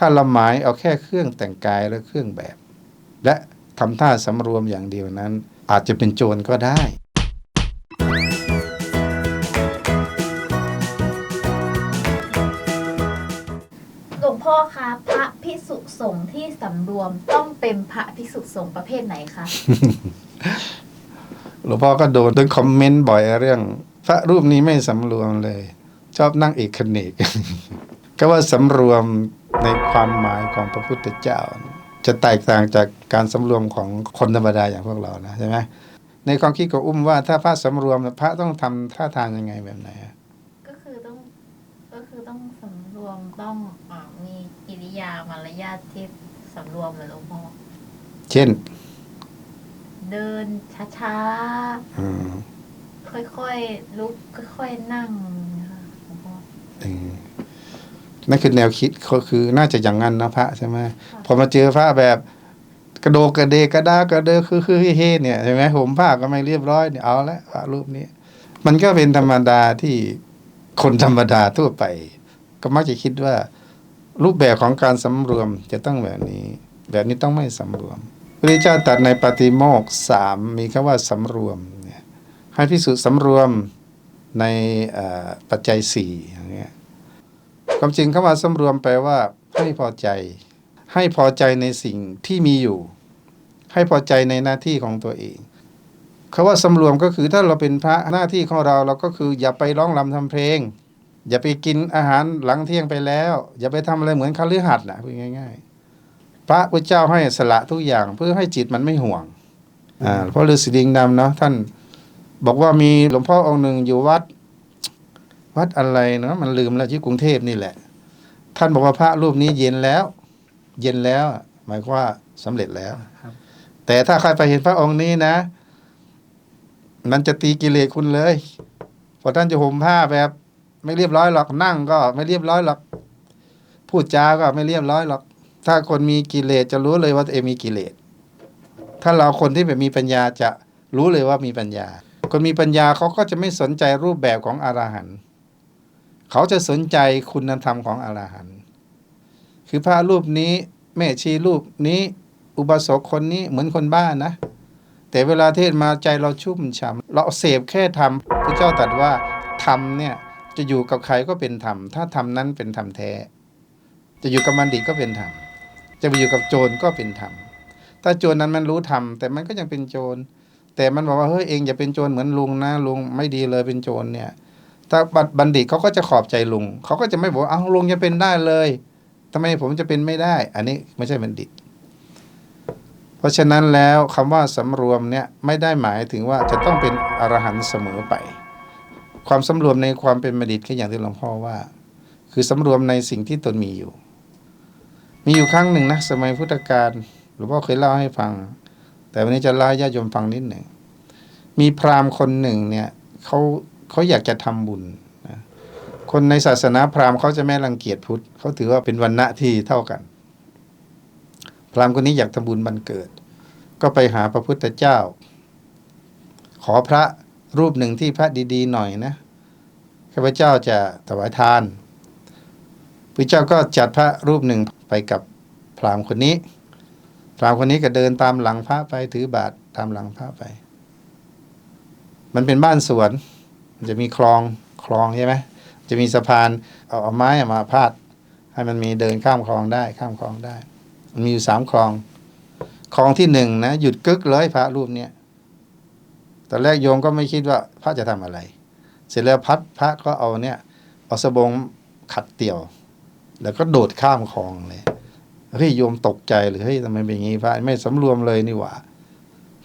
ถ้าเราหมายเอาแค่เครื่องแต่งกายและเครื่องแบบ และทำท่าสำรวมอย่างเดียวนั้น อาจจะเป็นโจรก็ได้หลวงพ่อคะพระพิสุสงฆ์ที่สำรวมต้องเป็นพระพิสุสงฆ์ประเภทไหนคะหลวงพ่อก็โดนโดนคอมเมนต์บ่อยเรื่อง พระรูปนี้ไม่สำรวมเลย ชอบนั่งเอกเนกก็ว่าสำรวม ในความหมายของพระพุทธเจ้า จะแตกต่างจากการสำรวมของคนธรรมดาอย่างพวกเรานะใช่ไหมในความคิดของอุ้มว่าถ้าพระสำรวมพระต้องทำท่าทางยังไงแบบไหนอะก็คือต้องก็คือต้องสำรวมต้องอามีกิริยามารยาทที่สำรวมเลยหลวงพ่อเช่น เดินช้าอืมๆค่อยๆลุกค่อยๆนั่งนะคะหลวงพ่อเออ นั่นคือแนวคิดก็คือน่าจะอย่างนั้นนะพระใช่ไหมพอมาเจอพระแบบกระโดกกระเดกกระดากระเดอคือคือเฮๆเนี่ยใช่ไหมผมผ้าก็ไม่เรียบร้อยเนี่ยเอาละพระรูปนี้ มันก็เป็นธรรมดาที่คนธรรมดาทั่วไป ก็มักจะคิดว่า รูปแบบของการสำรวมจะต้องแบบนี้ แบบนี้ต้องไม่สำรวมพระเจ้าตรัดในปาฏิโมกข์สามมีคำว่าสำรวมเนี่ยให้พิสูจน์สำรวมในเอ่อปัจจัยสี่อย่างเงี้ย ความจริงคำว่าสำรวมแปลว่า ให้พอใจ ให้พอใจในสิ่งที่มีอยู่ ให้พอใจในหน้าที่ของตัวเองคาว่าสำรวมก็คือถ้าเราเป็นพระหน้าที่ของเราเราก็คืออย่าไปร้องรำทำเพลง อย่าไปกินอาหารหลังเที่ยงไปแล้ว อย่าไปทำอะไรเหมือนคฤหัสถ์นะพูดง่าย ๆ พระพุทธเจ้าให้สละทุกอย่างเพื่อให้จิตมันไม่ห่วงอ่าเพราะฤาษีดิงดำเนาะท่านบอกว่ามีหลวงพ่อองค์หนึ่งอยู่วัด วัดอะไรเนาะมันลืมแล้วที่กรุงเทพนี่แหละ ท่านบอกว่าพระรูปนี้เย็นแล้ว เย็นแล้ว หมายความว่าสำเร็จแล้วครับแต่ถ้าใครไปเห็นพระองค์นี้นะ มันจะตีกิเลสคุณเลยเพราะท่านจะห่มผ้าแบบ ไม่เรียบร้อยหรอกนั่งก็ไม่เรียบร้อยหรอกพูดจาก็ไม่เรียบร้อยหรอก ถ้าคนมีกิเลสจะรู้เลยว่าตัวเองมีกิเลส ถ้าเราคนที่แบบมีปัญญาจะรู้เลยว่ามีปัญญา คนมีปัญญาเขาก็จะไม่สนใจรูปแบบของอรหันต์ เขาจะสนใจคุณธรรมของอรหันต์คือพระรูปนี้แม่ชีรูปนี้อุบาสกคนนี้เหมือนคนบ้านะ แต่เวลาเทศมาใจเราชุ่มฉ่ำเราเสพแค่ธรรมพระเจ้าตรัสว่าธรรมเนี่ยจะอยู่กับใครก็เป็นธรรม ถ้าธรรมนั้นเป็นธรรมแท้ จะอยู่กับบัณฑิตก็เป็นธรรม จะไปอยู่กับโจรก็เป็นธรรม ถ้าโจรนั้นมันรู้ธรรมแต่มันก็ยังเป็นโจร แต่มันบอกว่าเฮ้ยเองอย่าเป็นโจรเหมือนลุงนะลุงไม่ดีเลยเป็นโจรเนี่ย ถ้าบัณฑิตเขาก็จะขอบใจลุงเขาก็จะไม่บอกว่าอ้าวลุงจะเป็นได้เลยทำไมผมจะเป็นไม่ได้ อันนี้ไม่ใช่บัณฑิต เพราะฉะนั้นแล้วคำว่าสำรวมเนี่ยไม่ได้หมายถึงว่าจะต้องเป็นอรหันต์เสมอไป ความสำรวมในความเป็นบัณฑิตก็อย่างที่หลวงพ่อว่า คือสำรวมในสิ่งที่ตนมีอยู่ มีอยู่ครั้งหนึ่งนะสมัยพุทธกาลหลวงพ่อเคยเล่าให้ฟัง แต่วันนี้จะเล่าญาติโยมฟังนิดหนึ่งมีพราหมณ์คนหนึ่งเนี่ยเขา เขาอยากจะทำบุญนะคนในศาสนาพราหมณ์เขาจะไม่รังเกียจพุทธเขาถือว่าเป็นวันณะที่เท่ากัน พราหมณ์คนนี้อยากทำบุญบันเกิด ก็ไปหาพระพุทธเจ้า ขอพระรูปหนึ่งที่พระดีๆหน่อยนะข้าพเจ้าจะถวายทานพระเจ้าก็จัดพระรูปหนึ่งไปกับพราหมณ์คนนี้ พราหมณ์คนนี้ก็เดินตามหลังพระไปถือบาตรตามหลังพระไป มันเป็นบ้านสวน มันจะมีคลองคลองใช่ไหมจะมีสะพานเอาเอาไม้มาพาด ให้มันมีเดินข้ามคลองได้ข้ามคลองได้ มันมีอยู่สามคลองคลองที่หนึ่งนะหยุดกึกเลยพระรูปเนี้ยตอนแรกโยมก็ไม่คิดว่าพระจะทำอะไร เสร็จแล้วพัดพระก็เอาเนี่ยเอาสบงขัดเตี่ยว แล้วก็โดดข้ามคลองเลยเฮ้ยโยมตกใจเลยเฮ้ยทำไมเป็นอย่างนี้พระไม่สำรวมเลยนี่หว่า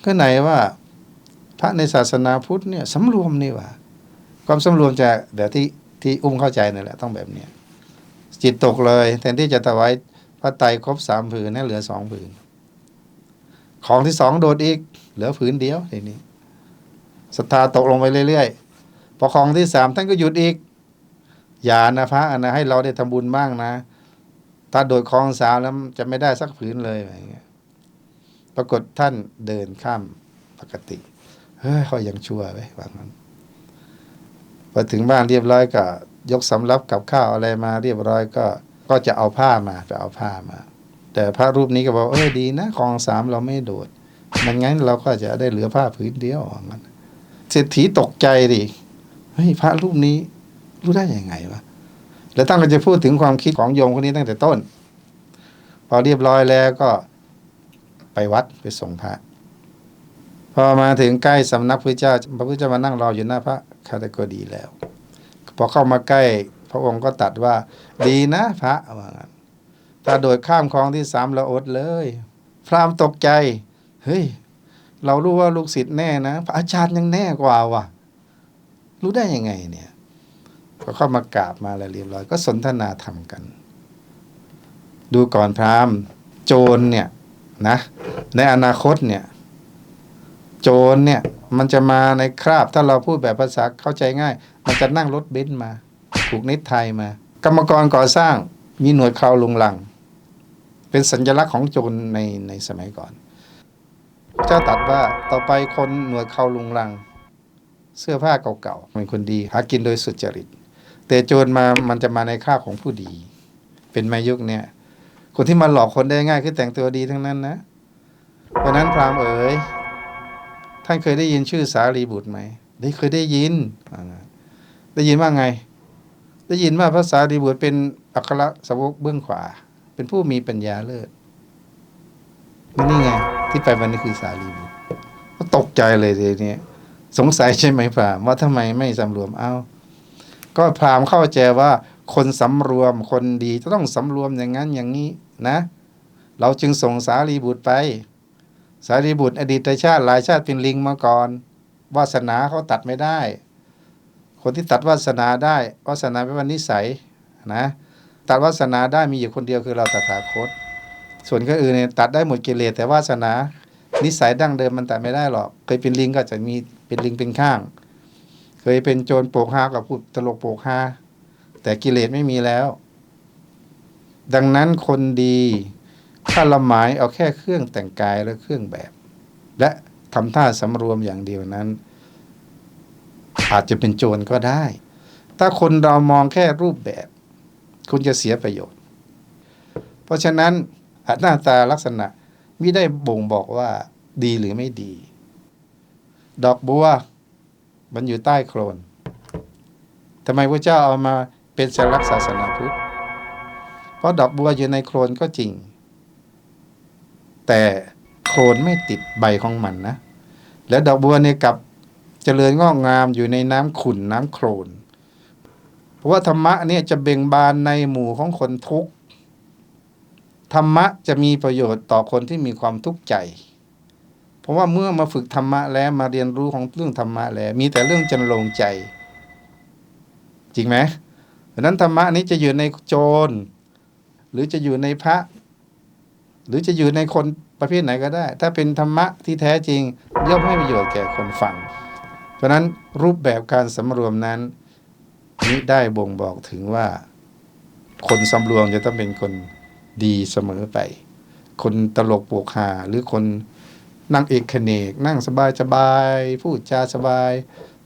ก็ไหนว่า พระในศาสนาพุทธเนี่ยสำรวมนี่หว่า ความสำรวมจะแบบที่ที่อุ้มเข้าใจนั่นแหละต้องแบบเนี้ยจิตตกเลย แทนที่จะถวายพระไตรครบสามผืนนะเหลือสองผืน ของที่สองโดดอีก เหลือผืนเดียวทีนี้ศรัทธาตกลงไปเรื่อยๆพอของที่สามท่านก็หยุดอีกอย่านะพระนะให้เราได้ทำบุญบ้างนะ ถ้าโดดคลองสามแล้วจะไม่ได้สักผืนเลยอะไรเงี้ยปรากฏท่านเดินข้ามปกติ เฮ้ยเขายังชั่วไว้บางนั้น พอถึงบ้านเรียบร้อยก็ยกสำรับกับข้าวอะไรมาเรียบร้อยก็ก็จะเอาผ้ามาไปเอาผ้ามา แต่พระรูปนี้ก็บอกเออดีนะคลองสามเราไม่โดดมันงั้นเราก็จะได้เหลือผ้าผืนเดียวว่างั้นเศรษฐีตกใจดิเฮ้ยพระรูปนี้รู้ได้ยังไงวะแล้วตั้งก็จะพูดถึงความคิดของโยมคนนี้ตั้งแต่ต้น พอเรียบร้อยแล้วก็ไปวัดไปส่งพระ พอมาถึงใกล้สำนักพระเจ้า พระพุทธเจ้ามานั่งรออยู่หน้าพระ คาตก็ดีแล้ว พอเข้ามาใกล้พระองค์ก็ตัดว่า ดีนะพระว่างั้นถ้าโดดข้ามคลองที่สามเราอดเลย พรามตกใจ เฮ้ย เรารู้ว่าลูกศิษย์แน่นะพระอาจารย์ยังแน่กว่าว่ะ รู้ได้ยังไงเนี่ยก็เข้ามากราบมาแล้วเรียบร้อย ก็สนทนาธรรมกัน ดูก่อนพรามโจรเนี่ยนะ ในอนาคตเนี่ย โจรเนี่ยมันจะมาในคราบถ้าเราพูดแบบภาษาเข้าใจง่าย มันจะนั่งรถเบนซ์มา ถูกนิดไทยมา กรรมกรก่อสร้างมีหน่วยคราวลุงลัง เป็นสัญลักษณ์ของโจรในในสมัยก่อน เจ้าตัดว่าต่อไปคนหน่วยคราวลุงลัง เสื้อผ้าเก่าๆเป็นคนดี หากินโดยสุจริต แต่โจรมามันจะมาในคราบของผู้ดี เป็นมายุคเนี่ย คนที่มาหลอกคนได้ง่ายคือแต่งตัวดีทั้งนั้นนะเพราะนั้นพรามเอ๋ย ท่านเคยได้ยินชื่อสารีบุตรไหมได้เคยได้ยิน ได้ยินว่าไง ได้ยินว่าพระสารีบุตรเป็นอัครสาวกเบื้องขวา เป็นผู้มีปัญญาเลิศนี่ไง ที่ไปวันนี้คือสารีบุตรก็ตกใจเลยทีนี้สงสัยใช่ไหมพรามว่าทำไมไม่สำรวมเอ้า ก็พรามเข้าใจว่า คนสำรวมคนดีจะต้องสำรวมอย่างนั้นอย่างนี้นะ เราจึงส่งสารีบุตรไป สารีบุตร อดีตชาติหลายชาติเป็นลิงมาก่อนวาสนาเขาตัดไม่ได้ คนที่ตัดวาสนาได้วาสนาเป็นวันนิสัยนะตัดวาสนาได้มีอยู่คนเดียวคือเราตถาคต ส่วนก็อื่นเนี่ยตัดได้หมดกิเลสแต่วาสนา นิสัยดั้งเดิมมันตัดไม่ได้หรอกเคยเป็นลิงก็จะมีเป็นลิงเป็นข้าง เคยเป็นโจรโปกฮากับพูดตลกโปกฮาแต่กิเลสไม่มีแล้ว ดังนั้นคนดี ถ้าละหมายเอาแค่เครื่องแต่งกายและเครื่องแบบ และทำท่าสำรวมอย่างเดียวนั้น อาจจะเป็นโจรก็ได้ ถ้าคนเรามองแค่รูปแบบ คุณจะเสียประโยชน์ เพราะฉะนั้นหน้าตาลักษณะไม่ได้บ่งบอกว่าดีหรือไม่ดี ดอกบัวมันอยู่ใต้โคลนทำไมพระเจ้าเอามาเป็นสัญลักษณ์ศาสนาพุทธ เพราะดอกบัวอยู่ในโคลนก็จริง แต่โคนไม่ติดใบของมันนะ และดอกบัวเนี่ยกับเจริญงอกงามอยู่ในน้ำขุ่นน้ำโคลนเพราะว่าธรรมะเนี่ยจะเบ่งบานในหมู่ของคนทุกข์ธรรมะจะมีประโยชน์ต่อคนที่มีความทุกข์ใจ เพราะว่าเมื่อมาฝึกธรรมะแล้วมาเรียนรู้ของเรื่องธรรมะแล้ว มีแต่เรื่องจันลงใจ จริงไหมเพราะฉะนั้นธรรมะนี้จะอยู่ในโจร หรือจะอยู่ในพระ หรือจะอยู่ในคนประเภทไหนก็ได้ ถ้าเป็นธรรมะที่แท้จริง ย่อมให้ประโยชน์แก่คนฟัง เพราะนั้นรูปแบบการสำรวมนั้นนี้ได้บ่งบอกถึงว่า คนสำรวมจะต้องเป็นคนดีเสมอไป คนตลกโปกฮาหรือคนนั่งเอกเนก นั่งสบายสบายพูดจาสบาย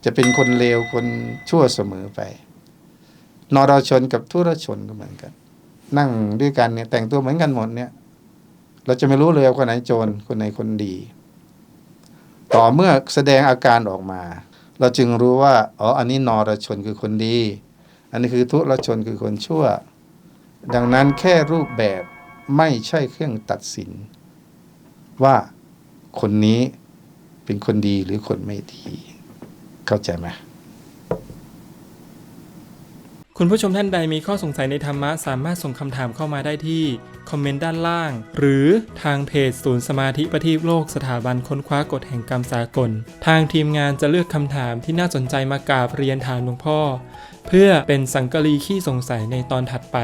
จะเป็นคนเลวคนชั่วเสมอไป นอรชนกับทุรชนก็เหมือนกัน นั่งด้วยกันเนี่ยแต่งตัวเหมือนกันหมดเนี่ย เราจะไม่รู้เลยว่าคนไหนโจรคนไหนคนดี ต่อเมื่อแสดงอาการออกมา เราจึงรู้ว่าอ๋ออันนี้นอรชนคือคนดี อันนี้คือทุรชนคือคนชั่ว ดังนั้นแค่รูปแบบไม่ใช่เครื่องตัดสิน ว่าคนนี้เป็นคนดีหรือคนไม่ดี เข้าใจไหม คุณผู้ชมท่านใดมีข้อสงสัยในธรรมะสามารถส่งคำถามเข้ามาได้ที่ คอมเมนต์ด้านล่าง หรือทางเพจศูนย์สมาธิปฏิทีโลกสถาบันค้นคว้ากฎแห่งกรรมสากล ทางทีมงานจะเลือกคำถามที่น่าสนใจมากราบเรียนถามหลวงพ่อ เพื่อเป็นสังกะรีขี้สงสัยในตอนถัดไป